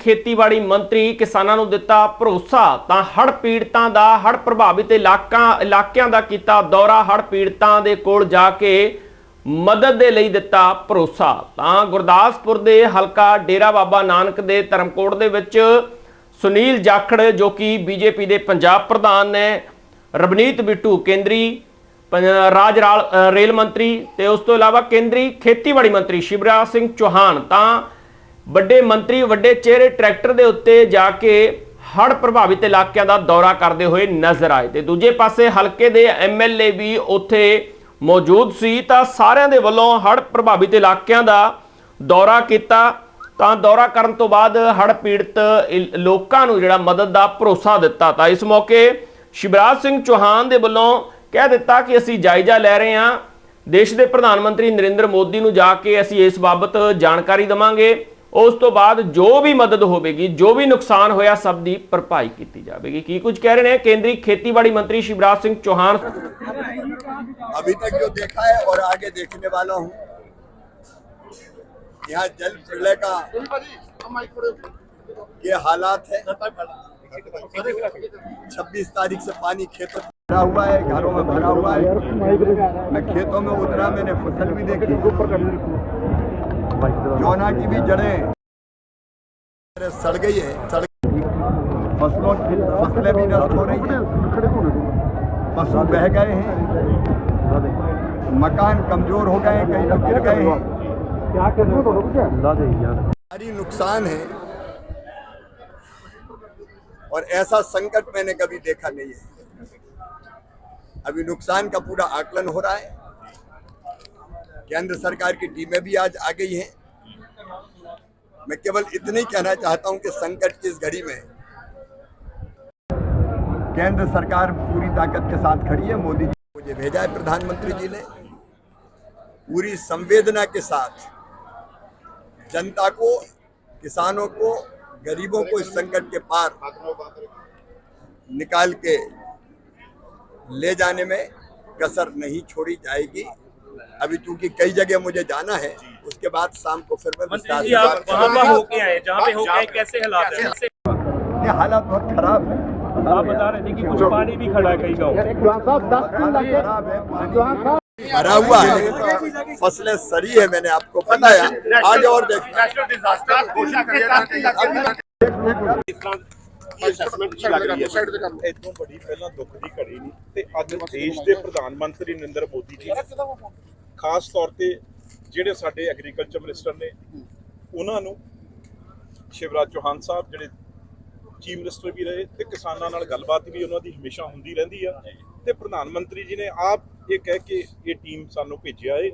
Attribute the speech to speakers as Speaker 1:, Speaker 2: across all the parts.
Speaker 1: ਖੇਤੀਬਾੜੀ ਮੰਤਰੀ ਕਿਸਾਨਾਂ ਨੂੰ ਦਿੱਤਾ ਭਰੋਸਾ, ਤਾਂ ਹੜ੍ਹ ਪੀੜਤਾਂ ਦਾ, ਹੜ੍ਹ ਪ੍ਰਭਾਵਿਤ ਇਲਾਕਾ, ਇਲਾਕਿਆਂ ਦਾ ਕੀਤਾ ਦੌਰਾ, ਹੜ੍ਹ ਪੀੜਤਾਂ ਦੇ ਕੋਲ ਜਾ ਕੇ ਮਦਦ ਦੇ ਲਈ ਦਿੱਤਾ ਭਰੋਸਾ। ਤਾਂ ਗੁਰਦਾਸਪੁਰ ਦੇ ਹਲਕਾ ਡੇਰਾ ਬਾਬਾ ਨਾਨਕ ਦੇ ਧਰਮਕੋਟ ਦੇ ਵਿੱਚ ਸੁਨੀਲ ਜਾਖੜ, ਜੋ ਕਿ ਬੀਜੇਪੀ ਦੇ ਪੰਜਾਬ ਪ੍ਰਧਾਨ ਨੇ, ਰਵਨੀਤ ਬਿੱਟੂ ਕੇਂਦਰੀ ਰਾਜ ਰਾਲ ਰੇਲ ਮੰਤਰੀ, ਤੇ ਉਸ ਤੋਂ ਇਲਾਵਾ ਕੇਂਦਰੀ ਖੇਤੀਬਾੜੀ ਮੰਤਰੀ ਸ਼ਿਵਰਾਜ ਸਿੰਘ ਚੌਹਾਨ, ਤਾਂ ਵੱਡੇ ਮੰਤਰੀ, ਵੱਡੇ ਚਿਹਰੇ ਟਰੈਕਟਰ ਦੇ ਉੱਤੇ ਜਾ ਕੇ ਹੜ੍ਹ ਪ੍ਰਭਾਵਿਤ ਇਲਾਕਿਆਂ ਦਾ ਦੌਰਾ ਕਰਦੇ ਹੋਏ ਨਜ਼ਰ ਆਏ ਤੇ ਦੂਜੇ ਪਾਸੇ ਹਲਕੇ ਦੇ ਐਮਐਲਏ ਵੀ ਉੱਥੇ ਮੌਜੂਦ ਸੀ ਤਾਂ ਸਾਰਿਆਂ ਦੇ ਵੱਲੋਂ ਹੜ੍ਹ ਪ੍ਰਭਾਵਿਤ ਇਲਾਕਿਆਂ ਦਾ ਦੌਰਾ ਕੀਤਾ। ਤਾਂ ਦੌਰਾ ਕਰਨ ਤੋਂ ਬਾਅਦ ਹੜ੍ਹ ਪੀੜਤ ਇਲ- ਲੋਕਾਂ ਨੂੰ ਜਿਹੜਾ ਮਦਦ ਦਾ ਭਰੋਸਾ ਦਿੱਤਾ। ਤਾਂ ਇਸ ਮੌਕੇ ਸ਼ਿਵਰਾਜ ਸਿੰਘ ਚੌਹਾਨ ਦੇ ਵੱਲੋਂ ਕਹਿ ਦਿੱਤਾ ਕਿ ਅਸੀਂ ਜਾਇਜ਼ਾ ਲੈ ਰਹੇ ਹਾਂ। ਦੇਸ਼ ਦੇ ਪ੍ਰਧਾਨ ਮੰਤਰੀ ਨਰਿੰਦਰ ਮੋਦੀ ਨੂੰ ਜਾ ਕੇ ਅਸੀਂ ਇਸ ਬਾਬਤ ਜਾਣਕਾਰੀ ਦਵਾਂਗੇ। ਉਸ ਤੋਂ ਬਾਅਦ ਜੋ ਵੀ ਮਦਦ ਹੋਵੇਗੀ ਜੋ ਵੀ ਨੁਕਸਾਨ ਹੋਇਆ ਸਭ ਦੀ ਭਰਪਾਈ ਕੀਤੀ ਜਾਵੇਗੀ ਕੀ ਕੁਝ ਕਹਿ ਰਹੇ ਨੇ ਕੇਂਦਰੀ ਖੇਤੀਬਾੜੀ ਮੰਤਰੀ ਸ਼ਿਵਰਾਜ ਸਿੰਘ ਚੌਹਾਨ
Speaker 2: अभी तक जो देखा है और आगे देखने वाला हूँ यहाँ जल प्रलय का ये हालात है 26 तारीख से पानी खेतों में भरा हुआ है घरों में भरा हुआ है मैं खेतों में उतरा मैंने फसल भी देखी जौना की भी जड़ें सड़ गई है सड़ फ़सलों फ़सलें भी नष्ट हो रही हैं। पशु बह गए हैं। मकान कमज़ोर हो गए हैं कहीं तो गिर गए हैं। भारी नुकसान है। और ऐसा संकट मैंने कभी देखा नहीं है। अभी नुकसान का पूरा आकलन हो रहा है। केंद्र सरकार की टीमें भी आज आ गई हैं। मैं केवल इतना ही कहना चाहता हूँ कि संकट की इस घड़ी में केंद्र सरकार पूरी ताकत के साथ खड़ी है। मोदी जी मुझे भेजा है, प्रधानमंत्री जी ने। पूरी संवेदना के साथ जनता को, किसानों को, गरीबों को इस संकट के पार निकाल के ले जाने में कसर नहीं छोड़ी जाएगी। अभी चूंकि कई जगह मुझे जाना है उसके बाद शाम को फिर मैं
Speaker 3: मंत्री
Speaker 2: विस्तार
Speaker 3: जी
Speaker 2: से
Speaker 3: आप
Speaker 2: बात
Speaker 3: वहाँ पे
Speaker 2: करूंगा।
Speaker 3: होके आए जहाँ पे होके आए कैसे हालात हैं कैसे
Speaker 2: ये हालात बहुत खराब है
Speaker 3: आप बता रहे थे कि कुछ पानी भी खड़ा है कई गाँव
Speaker 2: हालात खराब है पानी भरा हुआ है फसलें सड़ी है मैंने आपको बताया आज और देखिए
Speaker 3: नेशनल डिजास्टर घोषित करके
Speaker 4: ਅਸੈਸਮੈਂਟ ਕੀ ਲੱਗ ਰਹੀ ਹੈ ਇਦੋਂ ਬੜੀ ਪਹਿਲਾਂ ਦੁੱਖ ਦੀ ਘੜੀ ਨਹੀਂ ਤੇ ਅੱਜ ਦੇਸ਼ ਦੇ ਪ੍ਰਧਾਨ ਮੰਤਰੀ ਨਰਿੰਦਰ ਮੋਦੀ ਜੀ ਖਾਸ ਤੌਰ ਤੇ ਜਿਹੜੇ ਸਾਡੇ ਐਗਰੀਕਲਚਰ ਮਿਨਿਸਟਰ ਨੇ ਉਹਨਾਂ ਨੂੰ ਸ਼ਿਵਰਾਜ ਚੌਹਾਨ ਸਾਹਿਬ ਜਿਹੜੇ ਚੀਫ ਮਿਨਿਸਟਰ ਵੀ ਰਹੇ ਤੇ ਕਿਸਾਨਾਂ ਨਾਲ ਗੱਲਬਾਤ ਵੀ ਉਹਨਾਂ ਦੀ ਹਮੇਸ਼ਾ ਹੁੰਦੀ ਰਹਿੰਦੀ ਆ। ਤੇ ਪ੍ਰਧਾਨ ਮੰਤਰੀ ਜੀ ਨੇ ਆਪ ਇਹ ਕਹਿ ਕੇ ਇਹ ਟੀਮ ਸਾਨੂੰ ਭੇਜਿਆ ਏ।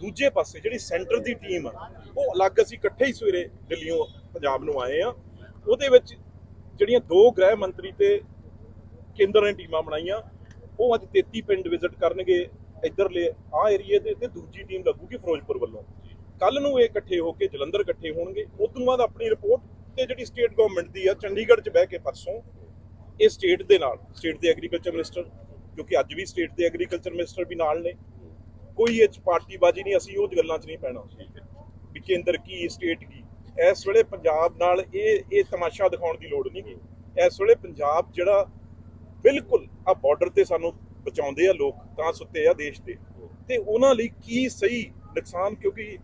Speaker 4: ਦੂਜੇ ਪਾਸੇ ਜਿਹੜੀ ਸੈਂਟਰ ਦੀ ਟੀਮ ਆ ਉਹ ਅਲੱਗ ਅਸੀਂ ਇਕੱਠੇ ਹੀ ਸਵੇਰੇ ਦਿੱਲੀੋਂ ਪੰਜਾਬ ਨੂੰ ਆਏ ਆ। ਉਹਦੇ ਵਿੱਚ ਜਿਹੜੀਆਂ ਦੋ ਗ੍ਰਹਿ ਮੰਤਰੀ ਤੇ ਕੇਂਦਰ ਨੇ ਟੀਮਾਂ ਬਣਾਈਆਂ ਉਹ ਅੱਜ 33 ਪਿੰਡ ਵਿਜ਼ਿਟ ਕਰਨਗੇ। ਇੱਧਰਲੇ ਆ ਏਰੀਏ ਦੇ ਤੇ ਦੂਜੀ ਟੀਮ ਲੱਗੂਗੀ ਫਿਰੋਜ਼ਪੁਰ ਵੱਲੋਂ। ਕੱਲ ਨੂੰ ਇਹ ਇਕੱਠੇ ਹੋ ਕੇ ਜਲੰਧਰ ਇਕੱਠੇ ਹੋਣਗੇ। ਉਸ ਤੋਂ ਬਾਅਦ ਆਪਣੀ ਰਿਪੋਰਟ ਤੇ ਜਿਹੜੀ ਸਟੇਟ ਗਵਰਨਮੈਂਟ ਦੀ ਆ, ਚੰਡੀਗੜ੍ਹ 'ਚ ਬਹਿ ਕੇ ਪਰਸੋਂ ਇਹ ਸਟੇਟ ਦੇ ਨਾਲ, ਸਟੇਟ ਦੇ ਐਗਰੀਕਲਚਰ ਮਿਨਿਸਟਰ ਕਿਉਂਕਿ ਅੱਜ ਵੀ ਸਟੇਟ ਦੇ ਐਗਰੀਕਲਚਰ ਮਿਨਿਸਟਰ ਵੀ ਨਾਲ ਨੇ। ਕੋਈ ਇਹ 'ਚ ਪਾਰਟੀਬਾਜ਼ੀ ਨਹੀਂ, ਅਸੀਂ ਉਹ ਗੱਲਾਂ 'ਚ ਨਹੀਂ ਪੈਣਾ। ਵੀ ਕੇਂਦਰ ਕੀ, ਸਟੇਟ ਕੀ। ਇਸ ਵੇਲੇ ਪੰਜਾਬ ਨਾਲ ਇਹ ਇਹ ਤਮਾਸ਼ਾ ਦਿਖਾਉਣ ਦੀ ਲੋੜ ਨਹੀਂ। ਗਈ ਇਸ ਵੇਲੇ ਪੰਜਾਬ ਜਿਹੜਾ ਬਿਲਕੁਲ ਆ ਬਾਰਡਰ ਤੇ ਸਾਨੂੰ ਬਚਾਉਂਦੇ ਆ ਲੋਕ ਤਾਂ ਸੁੱਤੇ ਆ ਦੇਸ਼ ਦੇ ਤੇ ਉਹਨਾਂ ਲਈ ਕੀ ਸਹੀ ਨੁਕਸਾਨ? ਕਿਉਂਕਿ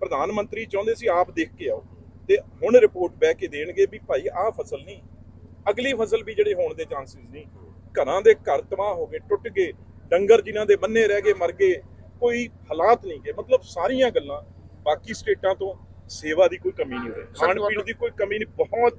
Speaker 4: ਪ੍ਰਧਾਨ ਮੰਤਰੀ ਚਾਹੁੰਦੇ ਸੀ ਆਪ ਦੇਖ ਕੇ ਆਓ। ਤੇ ਹੁਣ ਰਿਪੋਰਟ ਬਹਿ ਕੇ ਦੇਣਗੇ ਵੀ ਭਾਈ ਆਹ ਫਸਲ ਨਹੀਂ ਅਗਲੀ ਫਸਲ ਵੀ ਜਿਹੜੇ ਹੋਣ ਦੇ ਚਾਂਸਸ ਨਹੀਂ। ਘਰਾਂ ਦੇ ਘਰ ਤਬਾਹ ਹੋ ਗਏ ਟੁੱਟ ਗਏ ਡੰਗਰ ਜਿਨ੍ਹਾਂ ਦੇ ਬੰਨੇ ਰਹਿ ਗਏ ਮਰ ਗਏ ਕੋਈ ਹਾਲਾਤ ਨਹੀਂ ਗਏ। ਮਤਲਬ ਸਾਰੀਆਂ ਗੱਲਾਂ ਬਾਕੀ ਸਟੇਟਾਂ ਤੋਂ ਸੇਵਾ ਦੀ ਕੋਈ ਕਮੀ ਨਹੀਂ ਹੋਈ। ਖਾਣ ਪੀਣ ਦੀ ਕੋਈ ਕਮੀ ਨਹੀਂ ਬਹੁਤ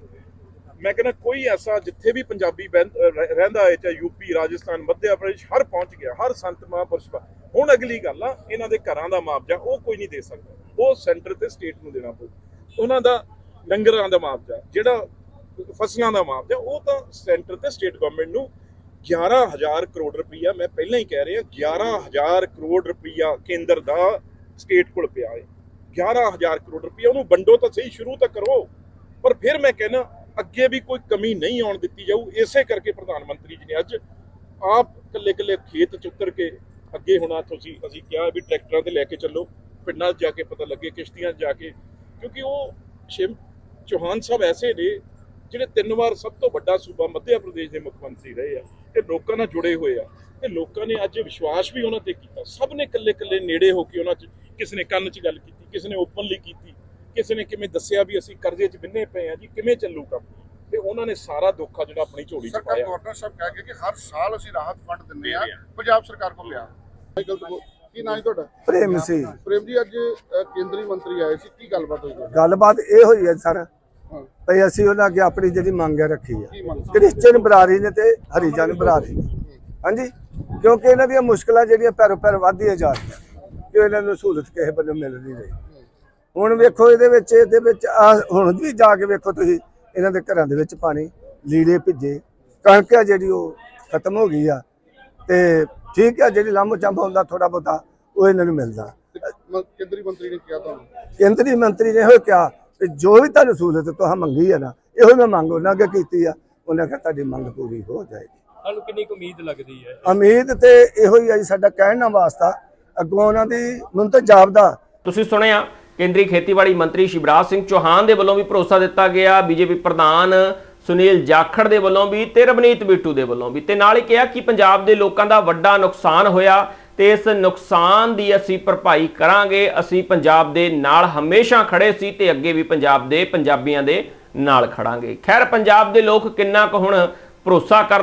Speaker 4: ਮੈਂ ਕਹਿੰਦਾ ਕੋਈ ਐਸਾ ਜਿੱਥੇ ਵੀ ਪੰਜਾਬੀ ਬਹਿੰ- ਰਹਿੰਦਾ ਹੈ, ਚਾਹੇ ਯੂਪੀ ਰਾਜਸਥਾਨ, ਮੱਧ ਪ੍ਰਦੇਸ਼, ਹਰ ਪਹੁੰਚ ਗਿਆ, ਹਰ ਸੰਤ ਮਹਾਂਪੁਰਸ਼ ਹੁਣ ਅਗਲੀ ਗੱਲ ਆ, ਇਹਨਾਂ ਦੇ ਘਰਾਂ ਦਾ ਮੁਆਵਜ਼ਾ ਉਹ ਕੋਈ ਨਹੀਂ ਦੇ ਸਕਦਾ। ਉਹ ਸੈਂਟਰ ਤੇ ਸਟੇਟ ਨੂੰ ਦੇਣਾ ਪਊ। ਉਹਨਾਂ ਦਾ ਲੰਗਰਾਂ ਦਾ ਮੁਆਵਜ਼ਾ, ਜਿਹੜਾ ਫਸਲਾਂ ਦਾ ਮੁਆਵਜ਼ਾ, ਉਹ ਤਾਂ ਸੈਂਟਰ ਤੇ ਸਟੇਟ ਗਵਰਨਮੈਂਟ ਨੂੰ 11000 ਕਰੋੜ ਰੁਪਈਆ, ਮੈਂ ਪਹਿਲਾਂ ਹੀ ਕਹਿ ਰਿਹਾ 11000 ਕਰੋੜ ਰੁਪਈਆ ਕੇਂਦਰ ਦਾ ਸਟੇਟ ਕੋਲ ਪਿਆ ਹੈ। 11000 ਕਰੋੜ ਰੁਪਈਆ ਉਹਨੂੰ ਵੰਡੋ ਤਾਂ ਸਹੀ, ਸ਼ੁਰੂ ਤਾਂ ਕਰੋ। ਪਰ ਫਿਰ ਮੈਂ ਕਹਿੰਦਾ ਅੱਗੇ ਵੀ ਕੋਈ ਕਮੀ ਨਹੀਂ ਆਉਣ ਦਿੱਤੀ ਜਾਊ, ਇਸੇ ਕਰਕੇ ਪ੍ਰਧਾਨ ਮੰਤਰੀ ਜੀ ਨੇ ਅੱਜ ਆਪ ਕੱਲੇ ਕੱਲੇ ਖੇਤ ਚ ਉਤਰ ਕੇ ਅੱਗੇ ਹੋਣਾ ਤੁਸੀਂ, ਅਸੀਂ ਕਿਹਾ ਵੀ ਟਰੈਕਟਰਾਂ ਤੇ ਲੈ ਕੇ ਚੱਲੋ, ਪਿੰਡਾਂ 'ਚ ਜਾ ਕੇ ਪਤਾ ਲੱਗੇ, ਕਿਸ਼ਤੀਆਂ 'ਚ ਜਾ ਕੇ, ਕਿਉਂਕਿ ਉਹ ਸ਼ਿਮ ਚੌਹਾਨ ਸਾਹਿਬ ਐਸੇ ਨੇ ਜਿਹੜੇ ਤਿੰਨ ਵਾਰ ਸਭ ਤੋਂ ਵੱਡਾ ਸੂਬਾ ਮੱਧ ਪ੍ਰਦੇਸ਼ ਦੇ ਮੁੱਖ ਮੰਤਰੀ ਰਹੇ ਆ ਤੇ ਲੋਕਾਂ ਨਾਲ ਜੁੜੇ ਹੋਏ ਆ, ਤੇ ਲੋਕਾਂ ਨੇ ਅੱਜ ਵਿਸ਼ਵਾਸ ਵੀ ਉਹਨਾਂ ਤੇ ਕੀਤਾ, ਸਭ ਨੇ ਇਕੱਲੇ ਇਕੱਲੇ ਨੇੜੇ ਹੋ ਕੇ ਉਹਨਾਂ 'ਚ, ਕਿਸੇ ਨੇ ਕੰਨ 'ਚ ਗੱਲ ਕੀਤੀ, ਕਿਸੇ ਨੇ ਓਪਨਲੀ ਕੀਤੀ ਕਿਸੇ ਨੇ ਕਿਵੇਂ ਦੱਸਿਆ ਵੀ ਅਸੀਂ ਕਰਜ਼ੇ 'ਚ ਬਿੰਨੇ ਪਏ ਆ ਜੀ ਕਿਵੇਂ ਚੱਲੂ ਕੰਮ? ਤੇ ਉਹਨਾਂ ਨੇ ਸਾਰਾ ਦੁੱਖ ਆ ਜਿਹੜਾ ਆਪਣੀ ਝੋਲੀ 'ਚ
Speaker 5: ਸਰਕਾਰ
Speaker 4: ਪਾਇਆ।
Speaker 5: ਗਵਰਨਰ ਸਾਹਿਬ ਕਹਿ ਕੇ ਕਿ ਹਰ ਸਾਲ ਅਸੀਂ ਰਾਹਤ ਫੰਡ ਦਿੰਦੇ ਆ ਪੰਜਾਬ ਸਰਕਾਰ ਕੋਲ ਲਿਆ। ਕੀ ਨਾਂ ਹੈ ਤੁਹਾਡਾ?
Speaker 6: ਪ੍ਰੇਮ ਸੀ।
Speaker 5: ਪ੍ਰੇਮ ਜੀ ਅੱਜ ਕੇਂਦਰੀ ਮੰਤਰੀ ਆਏ ਸੀ ਕੀ ਗੱਲਬਾਤ ਹੋਈ?
Speaker 6: ਗੱਲਬਾਤ ਇਹ ਹੋਈ ਹੈ ਸਰ ਭਈ ਅਸੀਂ ਉਹਨਾਂ ਅੱਗੇ ਆਪਣੀ ਜਿਹੜੀ ਮੰਗ ਹੈ ਰੱਖੀ ਹੈ।
Speaker 5: ਕੀ ਮੰਗ?
Speaker 6: ਕ੍ਰਿਸਚੀਅਨ ਬਰਾਦਰੀ ਨੇ ਤੇ ਹਰੀਜਨ ਬਰਾਦਰੀ ਨੇ ਹਾਂਜੀ? ਕਿਉਂਕਿ ਇਹਨਾਂ ਦੀਆਂ ਮੁਸ਼ਕਲਾਂ ਜਿਹੜੀਆਂ ਪੈਰੋ ਪੈਰ ਵਧਦੀਆਂ ਜਾ ਰਹੀਆਂ ਕਿ ਇਹਨਾਂ ਨੂੰ ਸਹੂਲਤ ਕਿਸੇ ਵੱਲੋਂ ਮਿਲ ਨਹੀਂ ਰਹੀ। ਹੁਣ ਵੇਖੋ ਇਹਦੇ ਵਿੱਚ ਇਹਦੇ ਵਿੱਚ ਹੁਣ ਵੀ ਜਾ ਕੇ ਵੇਖੋ ਤੁਸੀਂ ਇਹਨਾਂ ਦੇ ਘਰਾਂ ਦੇ ਵਿੱਚ ਪਾਣੀ ਲੀੜੇ ਭਿੱਜੇ। ਕਣਕ ਆ ਜਿਹੜੀ ਉਹ ਖਤਮ ਹੋ ਗਈ ਆ। ਤੇ ਠੀਕ ਆ ਜਿਹੜੀ ਲਾਮੋ ਚੰਬ ਹੁੰਦਾ ਥੋੜਾ ਬਹੁਤਾ ਉਹ ਇਹਨਾਂ ਨੂੰ ਮਿਲਦਾ।
Speaker 5: ਕੇਂਦਰੀ ਮੰਤਰੀ ਨੇ ਕਿਹਾ ਤੁਹਾਨੂੰ?
Speaker 6: ਕੇਂਦਰੀ ਮੰਤਰੀ ਨੇ ਹੋਇਆ ਕਿਹਾ ਕਿ ਜੋ ਵੀ ਤੁਹਾਨੂੰ ਸਹੂਲਤ ਤੁਹਾਂ ਮੰਗੀ ਹੈ ਨਾ ਇਹੋ ਮੈਂ ਮੰਗ ਉਹਨਾਂ ਅੱਗੇ ਕੀਤੀ ਆ। ਉਹਨਾਂ ਕਿਹਾ ਤੁਹਾਡੀ ਮੰਗ ਪੂਰੀ ਹੋ ਜਾਏਗੀ।
Speaker 3: ਤੁਹਾਨੂੰ ਕਿੰਨੀ ਕੁ ਉਮੀਦ ਲੱਗਦੀ ਹੈ?
Speaker 6: ਉਮੀਦ ਤੇ ਇਹੋ ਹੀ ਆ ਜੀ ਸਾਡਾ ਕਹਿਣ ਦਾ ਵਾਸਤਾ। ਅੱਗੋਂ ਉਹਨਾਂ ਦੀ ਮੈਨੂੰ ਤਾਂ ਜਾਪਦਾ।
Speaker 1: ਤੁਸੀਂ ਸੁਣਿਆ ਕੇਂਦਰੀ ਖੇਤੀਬਾੜੀ ਮੰਤਰੀ ਸ਼ਿਵਰਾਜ ਸਿੰਘ ਚੌਹਾਨ ਦੇ ਵੱਲੋਂ ਵੀ ਭਰੋਸਾ ਦਿੱਤਾ ਗਿਆ, ਬੀਜੇਪੀ ਪ੍ਰਧਾਨ ਸੁਨੀਲ ਜਾਖੜ ਦੇ ਵੱਲੋਂ ਵੀ ਤੇ ਰਵਨੀਤ ਬਿੱਟੂ ਦੇ ਵੱਲੋਂ ਵੀ। ਤੇ ਨਾਲ ਹੀ ਕਿਹਾ ਕਿ ਪੰਜਾਬ ਦੇ ਲੋਕਾਂ ਦਾ ਵੱਡਾ ਨੁਕਸਾਨ ਹੋਇਆ ਤੇ ਇਸ ਨੁਕਸਾਨ ਦੀ ਅਸੀਂ ਭਰਪਾਈ ਕਰਾਂਗੇ, ਅਸੀਂ ਪੰਜਾਬ ਦੇ ਨਾਲ ਹਮੇਸ਼ਾ ਖੜੇ ਸੀ ਤੇ ਅੱਗੇ ਵੀ ਪੰਜਾਬ ਦੇ ਪੰਜਾਬੀਆਂ ਦੇ ਨਾਲ ਖੜਾਂਗੇ। ਖੈਰ, ਪੰਜਾਬ ਦੇ ਲੋਕ ਕਿੰਨਾ ਕੁ ਹੁਣ ਭਰੋਸਾ ਕਰਦੇ